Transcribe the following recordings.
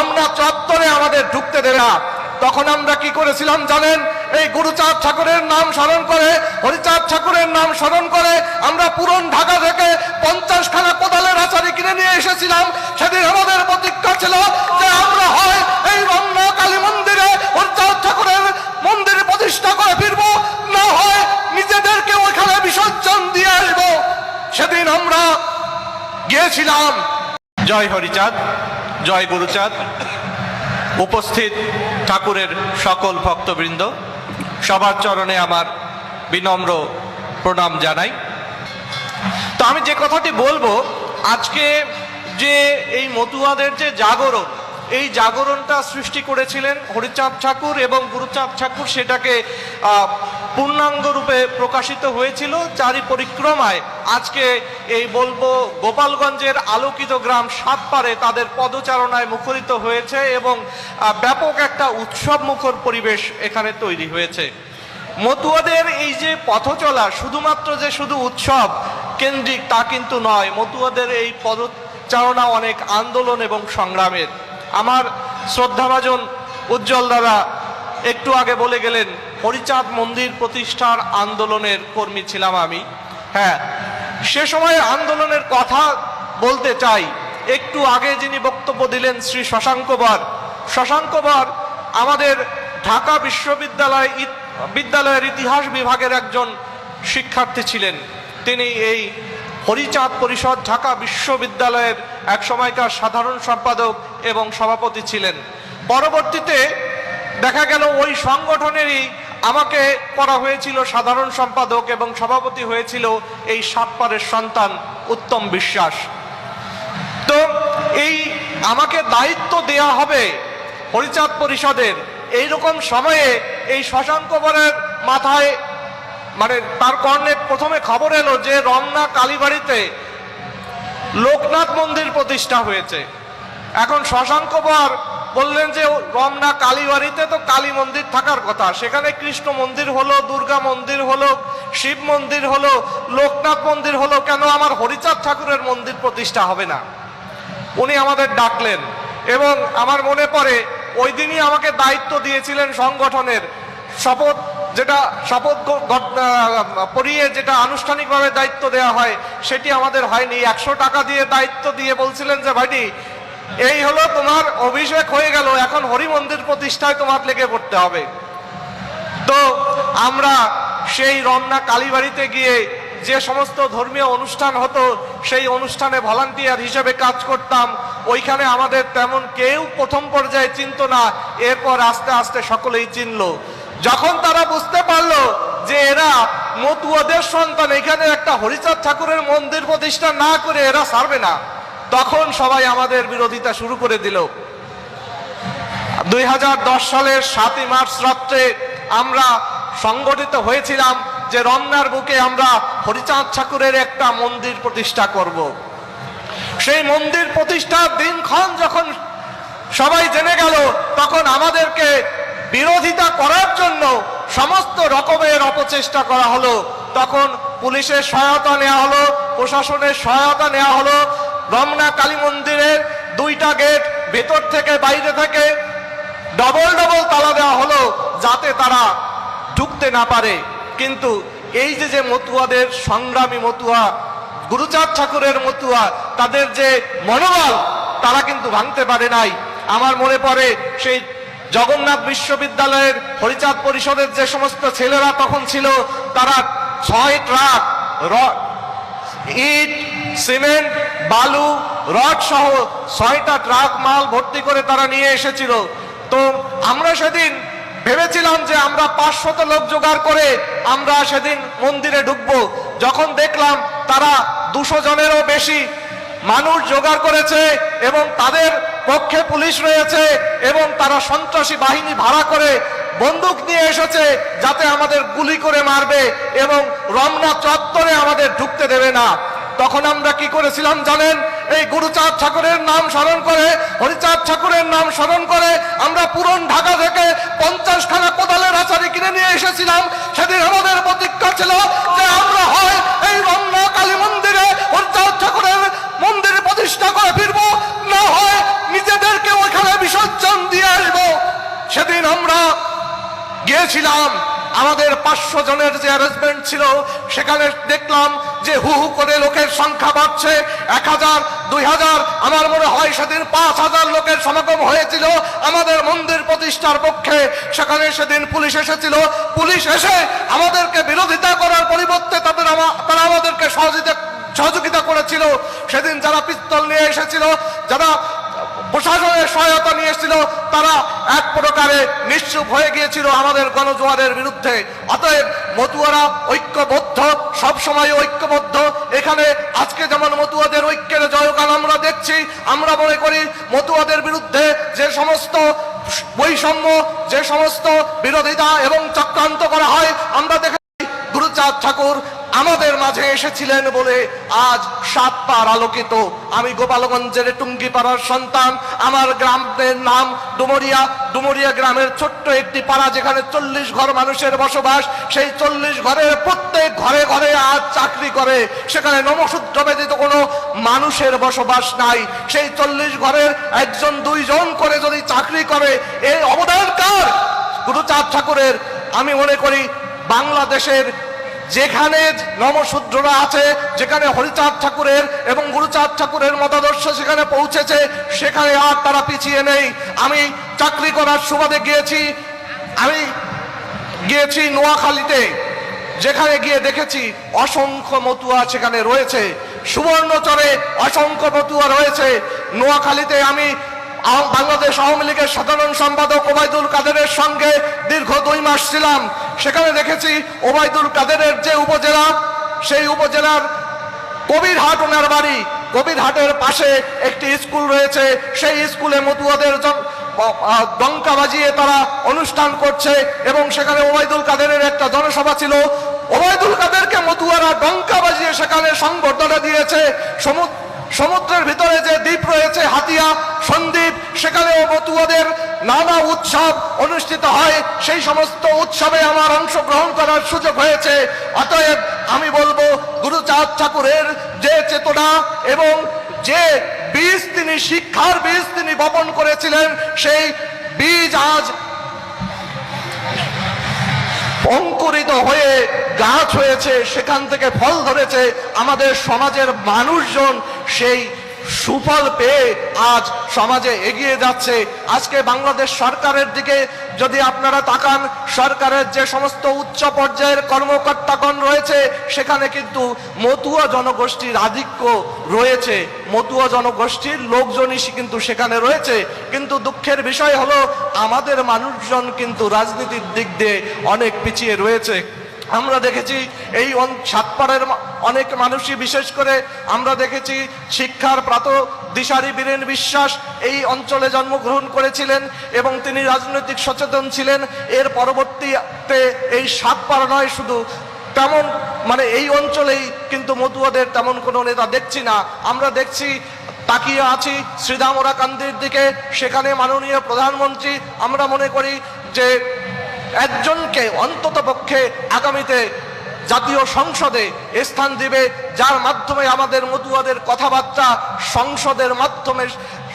রমনা চত্বরে আমাদের ঢুকতে দেবে না। তখন আমরা কি করেছিলাম জানেন? এই গুরুচাঁদ ঠাকুরের নাম স্মরণ করে, হরিচাঁদ ঠাকুরের নাম স্মরণ করে আমরা পুরন ঢাকা থেকে পঞ্চাশ খানা কোদালের আচারি কিনে নিয়ে এসেছিলাম। সেদিন আমাদের প্রতিজ্ঞা ছিল যে আমরা হয় এই রমনা কালী মন্দিরে হরিচাঁদ ঠাকুরের মন্দিরে প্রতিষ্ঠা করে ফিরবো, না হয় নিজেদেরকে ওইখানে বিসর্জন দিয়ে আসব। সেদিন আমরা গিয়েছিলাম। জয় হরিচাঁদ। জয় গুরুচাঁদ। উপস্থিত ঠাকুরের সকল ভক্তবৃন্দ, সবার চরণে আমার বিনম্র প্রণাম জানাই। তো আমি যে কথাটি বলব, আজকে যে এই মতুয়াদের যে জাগরণ, এই জাগরণটা সৃষ্টি করেছিলেন হরিচাঁদ ঠাকুর এবং গুরুচাঁদ ঠাকুর, সেটাকে পূর্ণাঙ্গ রূপে প্রকাশিত হয়েছিল চারি পরিক্রমায়। আজকে এই বলব, গোপালগঞ্জের আলোকিত গ্রাম সাতপাড়ে তাদের পদচারণায় মুখরিত হয়েছে এবং ব্যাপক একটা উৎসব মুখর পরিবেশ এখানে তৈরি হয়েছে। মতুয়াদের এই যে পথ চলা শুধুমাত্র যে শুধু উৎসব কেন্দ্রিক তা কিন্তু নয়, মতুয়াদের এই পদচারণা অনেক আন্দোলন এবং সংগ্রামের। আমার শ্রদ্ধাভাজন উজ্জ্বল দাদা একটু আগে বলে গেলেন হরিচাঁদ মন্দির প্রতিষ্ঠার আন্দোলনের কর্মী ছিলাম আমি। হ্যাঁ সে সময় আন্দোলনের কথা বলতে চাই। একটু আগে যিনি বক্তব্য দিলেন শ্রী শশাঙ্ক বর শশাঙ্ক বর আমাদের ঢাকা বিশ্ববিদ্যালয় বিদ্যালয়ের ইতিহাস বিভাগের একজন শিক্ষার্থী ছিলেন। তিনি এই হরিচাঁদ পরিষদ ঢাকা বিশ্ববিদ্যালয়ের এক সময়কার সাধারণ সম্পাদক এবং সভাপতি ছিলেন। পরবর্তীতে দেখা গেল ওই সংগঠনেরই আমাকে করা হয়েছিল সাধারণ সম্পাদক এবং সভাপতি হয়েছিল এই সাতপারের সন্তান উত্তম বিশ্বাস। তো এই আমাকে দায়িত্ব দেয়া হবে হরিচাঁদ পরিষদের। এই রকম সময়ে এই শশাঙ্ক বরের মাথায় মানে তার কর্ণে প্রথমে খবর এলো যে রমনা কালীবাড়িতে লোকনাথ মন্দির প্রতিষ্ঠা হয়েছে। এখন শশাঙ্ক বর বললেন যে রমনা কালীবাড়িতে তো কালী মন্দির থাকার কথা। সেখানে কৃষ্ণ মন্দির হলো, দুর্গা মন্দির হলো, শিব মন্দির হলো, লোকনাথ মন্দির হলো, কেন আমার হরিচাঁদ ঠাকুরের মন্দির প্রতিষ্ঠা হবে না? উনি আমাদের ডাকলেন এবং আমার মনে পড়ে, ওই দিনই আমাকে দায়িত্ব দিয়েছিলেন সংগঠনের শপথ, যেটা শপথ পড়িয়ে যেটা আনুষ্ঠানিকভাবে দায়িত্ব দেওয়া হয়, সেটি আমাদের হয়নি। একশো টাকা দিয়ে দায়িত্ব দিয়ে বলছিলেন যে, ভাইটি এই হলো তোমার অভিষেক হয়ে গেল। এখন হরি মন্দির প্রতিষ্ঠায় তোমার লেগে পড়তে হবে। তো আমরা সেই রমনা কালীবাড়িতে গিয়ে যে সমস্ত ধর্মীয় অনুষ্ঠান হতো, সেই অনুষ্ঠানে ভলান্টিয়ার হিসেবে কাজ করতাম। ওইখানে আমাদের তেমন কেউ প্রথম পর্যায়ে চিনতো না, এরপর আস্তে আস্তে সকলেই চিনল। যখন তারা বুঝতে পারল যে এরা মতুয়াদের সন্তান, এখানে একটা হরিচাঁদ ঠাকুরের মন্দির প্রতিষ্ঠা না করে এরা সারবে না। তখন সবাই আমাদের বিরোধিতা শুরু করে দিল দুই হাজার দশ সালের সাতই মার্চ রাত্রে আমরা সংগঠিত হয়েছিলাম যে রমনার বুকে আমরা হরিচাঁদ ঠাকুরের একটা মন্দির প্রতিষ্ঠা করব। সেই মন্দির প্রতিষ্ঠার দিনক্ষণ যখন সবাই জেনে গেল, তখন আমাদেরকে বিরোধিতা করার জন্য সমস্ত রকমের অপচেষ্টা করা হলো তখন পুলিশের সহায়তা নেওয়া হলো, প্রশাসনের সহায়তা নেওয়া হলো রমনা কালী মন্দিরের দুইটা গেট ভেতর থেকে বাইরে থেকে ডবল ডবল তালা দেওয়া হলো যাতে তারা ঢুকতে না পারে। কিন্তু এই যে যে মতুয়াদের সংগ্রামী মতুয়া, গুরুচাঁদ ঠাকুরের মতুয়া, তাদের যে মনোবল, তারা কিন্তু ভাঙতে পারে নাই। আমার মনে পড়ে সেই জগন্নাথ বিশ্ববিদ্যালয়ের হরিচাঁদ পরিষদের যে সমস্ত ছেলেরা তখন ছিল, তারা ছয় ট্রাক ইট, সিমেন্ট বালু, রড সহ ছয়টা ট্রাক মাল ভর্তি করে তারা নিয়ে এসেছিল। তো আমরা সেদিন ভেবেছিলাম যে আমরা পাঁচশত লোক জোগাড় করে আমরা সেদিন মন্দিরে ঢুকবো। যখন দেখলাম তারা দুশো জনেরও বেশি মানুষ জোগাড় করেছে এবং তাদের পক্ষে পুলিশ রয়েছে এবং তারা সন্ত্রাসী বাহিনী ভাড়া করে বন্দুক নিয়ে এসেছে যাতে আমাদের গুলি করে মারবে এবং রমনা চত্বরে আমাদের ঢুকতে দেবে না। তখন আমরা কি করেছিলাম জানেন? এই গুরুচাঁদ ঠাকুরের নাম স্মরণ করে, হরিচাঁদ ঠাকুরের নাম স্মরণ করে আমরা পুরন ঢাকা থেকে পঞ্চাশ খানা কোদালের আচারি কিনে নিয়ে এসেছিলাম। সেদিন আমাদের প্রতিজ্ঞা ছিল যে আমরা হয় এই রমনা কালী মন্দিরে হরিচাঁদ ঠাকুরের মন্দির প্রতিষ্ঠা করে ফিরবো, না হয় নিজেদেরকে ওইখানে বিসর্জন দিয়ে আসব। সেদিন আমরা গিয়েছিলাম আমাদের পাঁচশো জনের যে অ্যারেঞ্জমেন্ট ছিল, সেখানে দেখলাম যে হু হু করে লোকের সংখ্যা বাড়ছে। এক হাজার, দুই হাজার, আমার মনে হয় সেদিন পাঁচ হাজার লোকের সমাগম হয়েছিল আমাদের মন্দির প্রতিষ্ঠার পক্ষে। সেখানে সেদিন পুলিশ এসেছিল। পুলিশ এসে আমাদেরকে বিরোধিতা করার পরিবর্তে তাদের তারা আমাদেরকে সহযোগিতা সহযোগিতা করেছিল। সেদিন যারা পিস্তল নিয়ে এসেছিল, যারা প্রশাসনের সহায়তা নিয়ে এসেছিল তারা এক প্রকারে নিশ্চুপ হয়ে গিয়েছিল আমাদের গণজোয়ারের বিরুদ্ধে। অতএব মতুয়ারা ঐক্যবদ্ধ, সবসময় ঐক্যবদ্ধ। এখানে আজকে যেমন মতুয়াদের ঐক্যের জয়গান আমরা দেখছি, আমরা মনে করি মতুয়াদের বিরুদ্ধে যে সমস্ত বৈষম্য, যে সমস্ত বিরোধিতা এবং চক্রান্ত করা হয়, আমরা দেখেছি গুরুচাঁদ ঠাকুর আমাদের মাঝে এসেছিলেন বলে আজ সাত পার আলোকিত। আমি গোপালগঞ্জের টুঙ্গিপাড়ার সন্তান। আমার গ্রামের নাম ডুমরিয়া। ডুমরিয়া গ্রামের ছোট্ট একটি পাড়া যেখানে চল্লিশ ঘর মানুষের বসবাস। সেই চল্লিশ ঘরের প্রত্যেক ঘরে ঘরে আজ চাকরি করে। সেখানে নমশূদ্র ব্যতীত কোনো মানুষের বসবাস নাই। সেই চল্লিশ ঘরের একজন, দুইজন করে যদি চাকরি করে, এই অবদান কার? গুরুচাঁদ ঠাকুরের। আমি মনে করি বাংলাদেশের যেখানে নমশূদ্ররা আছে, যেখানে হরিচাঁদ ঠাকুরের এবং গুরুচাঁদ ঠাকুরের মতাদর্শ সেখানে পৌঁছেছে, সেখানে আর তারা পিছিয়ে নেই। আমি চাকরি করার সুবাদে গিয়েছি, আমি গিয়েছি নোয়াখালীতে, যেখানে গিয়ে দেখেছি অসংখ্য মতুয়া সেখানে রয়েছে। সুবর্ণচরে অসংখ্য মতুয়া রয়েছে। নোয়াখালীতে আমি বাংলাদেশ আওয়ামী লীগের সাধারণ সম্পাদক ওবায়দুল কাদেরের সঙ্গে দীর্ঘ দুই মাস ছিলাম। সেখানে দেখেছি ওবায়দুল কাদেরের যে উপজেলা, সেই উপজেলার কবিরহাট ওনার বাড়ি। কবিরহাটের পাশে একটি স্কুল রয়েছে। সেই স্কুলে মতুয়াদের ডঙ্কা বাজিয়ে তারা অনুষ্ঠান করছে এবং সেখানে ওবায়দুল কাদেরের একটা জনসভা ছিল। ওবায়দুল কাদেরকে মতুয়ারা ডঙ্কা বাজিয়ে সেখানে সংবর্ধনা দিয়েছে। সমুদ্র সমুদ্রের ভিতরে যে দ্বীপ রয়েছে, হাতিয়া, সন্দ্বীপ, সেখানেও মতুয়াদের নানা উৎসব অনুষ্ঠিত হয়। সেই সমস্ত উৎসবে আমার অংশগ্রহণ করার সুযোগ হয়েছে। অতএব আমি বলব, গুরুচাঁদ ঠাকুরের যে চেতনা এবং যে বীজ তিনি, শিক্ষার বীজ তিনি বপন করেছিলেন, সেই বীজ আজ অঙ্কুরিত হয়ে গাছ হয়েছে, সেখান থেকে ফল ধরেছে। আমাদের সমাজের মানুষজন সেই সুফল পেয়ে আজ সমাজে এগিয়ে যাচ্ছে। আজকে বাংলাদেশ সরকারের দিকে যদি আপনারা তাকান, সরকারের যে সমস্ত উচ্চ পর্যায়ের কর্মকর্তাগণ রয়েছে, সেখানে কিন্তু মতুয়া জনগোষ্ঠীর আধিক্য রয়েছে। মতুয়া জনগোষ্ঠীর লোকজনই কিন্তু সেখানে রয়েছে। কিন্তু দুঃখের বিষয় হলো, আমাদের মানুষজন কিন্তু রাজনীতির দিক দিয়ে অনেক পিছিয়ে রয়েছে। আমরা দেখেছি এই সাতপাড়ের অনেক মানুষই, বিশেষ করে আমরা দেখেছি শিক্ষার প্রাত দিশারি বীরেন বিশ্বাস এই অঞ্চলে জন্মগ্রহণ করেছিলেন এবং তিনি রাজনৈতিক সচেতন ছিলেন। এর পরবর্তীতে এই সাত পার নয়, শুধু তেমন মানে এই অঞ্চলেই কিন্তু মতুয়াদের তেমন কোনো নেতা দেখছি না। আমরা দেখছি, তাকিয়ে আছি শ্রীদামরা কান্দির দিকে, সেখানে মাননীয় প্রধানমন্ত্রী, আমরা মনে করি যে একজনকে অন্তত পক্ষে আগামীতে জাতীয় সংসদে স্থান দিবে, যার মাধ্যমে আমাদের মতুয়াদের কথাবার্তা সংসদের মাধ্যমে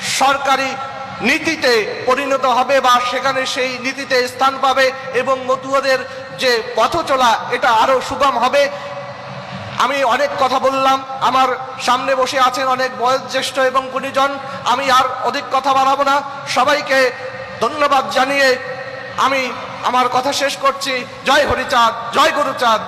সরকারি নীতিতে পরিণত হবে বা সেখানে সেই নীতিতে স্থান পাবে এবং মতুয়াদের যে পথ চলা, এটা আরও সুগম হবে। আমি অনেক কথা বললাম, আমার সামনে বসে আছেন অনেক বয়োজ্যেষ্ঠ এবং গুণীজন, আমি আর অধিক কথা বাড়াবো না। সবাইকে ধন্যবাদ জানিয়ে আমি আমার কথা শেষ করছি। জয় হরিচাঁদ, জয় গুরুচাঁদ।